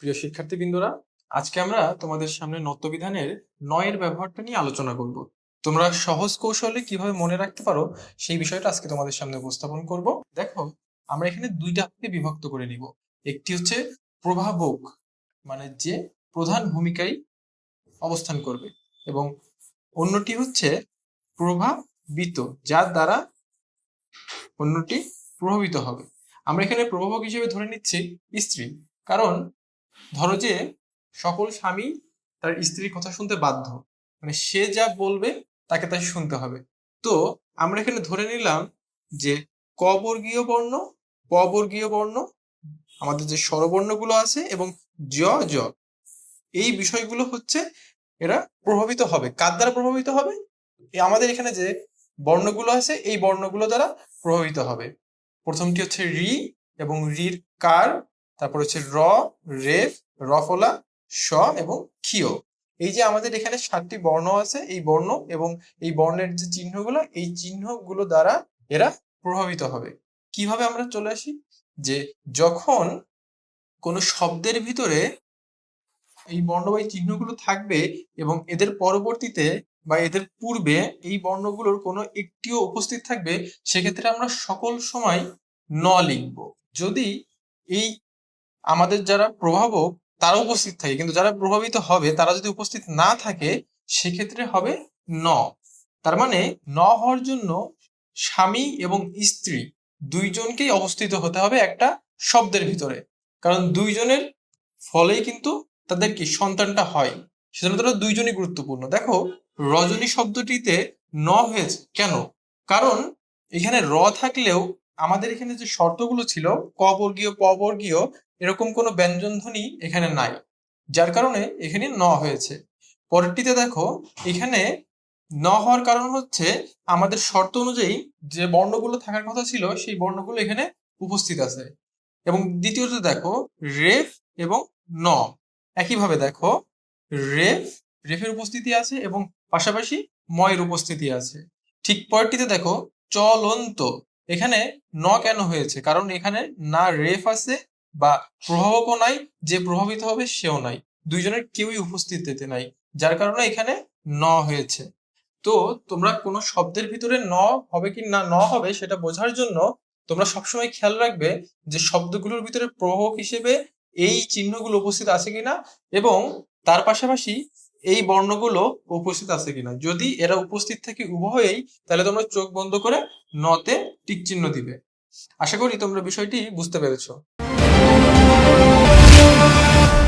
প্রিয় শিক্ষার্থীবৃন্দরা, আজকে আমরা তোমাদের সামনে নত্যবিধানের নয়ের ব্যবহারটা নিয়ে আলোচনা করব। তোমরা সহজ কৌশলে কীভাবে মনে রাখতে পারো সেই বিষয়টা আজকে তোমাদের সামনে উপস্থাপন করব। দেখো, আমরা এখানে দুইটা বিভক্ত করে নিব। একটি হচ্ছে প্রভাবক মানে যে প্রধান ভূমিকায় অবস্থান করবে, এবং অন্যটি হচ্ছে প্রভাবিত, যার দ্বারা অন্যটি প্রভাবিত হবে। আমরা এখানে প্রভাবক হিসেবে ধরে নিচ্ছি স্ত্রী, কারণ ধরো যে সকল স্বামী তার স্ত্রীর কথা শুনতে বাধ্য। মানে সে যা বলবে তাকে তাই শুনতে হবে। তো আমরা এখানে ধরে নিলাম যে ক বর্গীয় বর্ণ প বর্গীয় বর্ণ, আমাদের যে স্বরবর্ণগুলো আছে এবং জ জ। এই বিষয়গুলো হচ্ছে এরা প্রভাবিত হবে। কার দ্বারা প্রভাবিত হবে? আমাদের এখানে যে বর্ণগুলো আছে, এই বর্ণগুলো দ্বারা প্রভাবিত হবে। প্রথমটি হচ্ছে রি এবং রির কার তারপর হচ্ছে র, রেফ, রফলা স এবং ক্ষিয়। এই যে আমাদের এখানে সাতটি বর্ণ আছে, এই বর্ণ এবং এই বর্ণের যে চিহ্নগুলো, এই চিহ্নগুলো দ্বারা এরা প্রভাবিত হবে। কীভাবে আমরা চলে আসি? যে যখন কোনো শব্দের ভিতরে এই বর্ণ বা এই চিহ্নগুলো থাকবে এবং এদের পরবর্তীতে বা এদের পূর্বে এই বর্ণগুলোর কোনো একটিও উপস্থিত থাকবে, সেক্ষেত্রে আমরা সকল সময় ন লিখব। যদি এই আমাদের যারা প্রভাবক তারা উপস্থিত থাকে। কিন্তু যারা প্রভাবিত হবে, তারা যদি উপস্থিত না থাকে, সেক্ষেত্রে হবে ন। তার মানে ন হওয়ার জন্য স্বামী এবং স্ত্রী দুইজনকেই অবস্থিত হতে হবে একটা শব্দের ভিতরে। কারণ দুইজনের ফলেই কিন্তু তাদের কি? সন্তানটা হয়। সেজন্য তারা দুইজনই গুরুত্বপূর্ণ। দেখো, রজনী শব্দটিতে ন হয়েছে। কেন? কারণ এখানে র থাকলেও আমাদের এখানে যে শর্তগুলো ছিল, ক বর্গীয় বর্গীয় এরকম কোনো ব্যঞ্জন ধ্বনি এখানে নাই। যার কারণে এখানে ন হয়েছে। পরেরটিতে দেখো, এখানে ন হওয়ার কারণ হচ্ছে আমাদের শর্ত অনুযায়ী যে বর্ণগুলো থাকার কথা ছিল, সেই বর্ণগুলো এখানে উপস্থিত আছে। এবং দ্বিতীয়ত দেখো, রেফ এবং ন। একইভাবে দেখো, রেফ, রেফের উপস্থিতি আছে এবং পাশাপাশি ময়ের উপস্থিতি আছে। ঠিক পরেরটিতে দেখো, চলন্ত। এখানে ন কেন হয়েছে? কারণ এখানে না রেফ আছে বা প্রভাবকও নাই, যে প্রভাবিত হবে সেও নাই। দুইজনের কেউই উপস্থিতিতে নাই, যার কারণে এখানে ন হয়েছে। তো তোমরা কোনো শব্দের ভিতরে ন হবে কি না, ন হবে সেটা বোঝার জন্য তোমরা সবসময় খেয়াল রাখবে যে শব্দগুলোর ভিতরে প্রভাবক হিসেবে এই চিহ্নগুলো উপস্থিত আছে কিনা এবং তার পাশাপাশি এই বর্ণগুলো উপস্থিত আছে কিনা। যদি এরা উপস্থিত থাকে উভয়েই, তাহলে তোমরা চোখ বন্ধ করে নতে টিক চিহ্ন দিবে। আশা করি তোমরা বিষয়টি বুঝতে পেরেছ। Música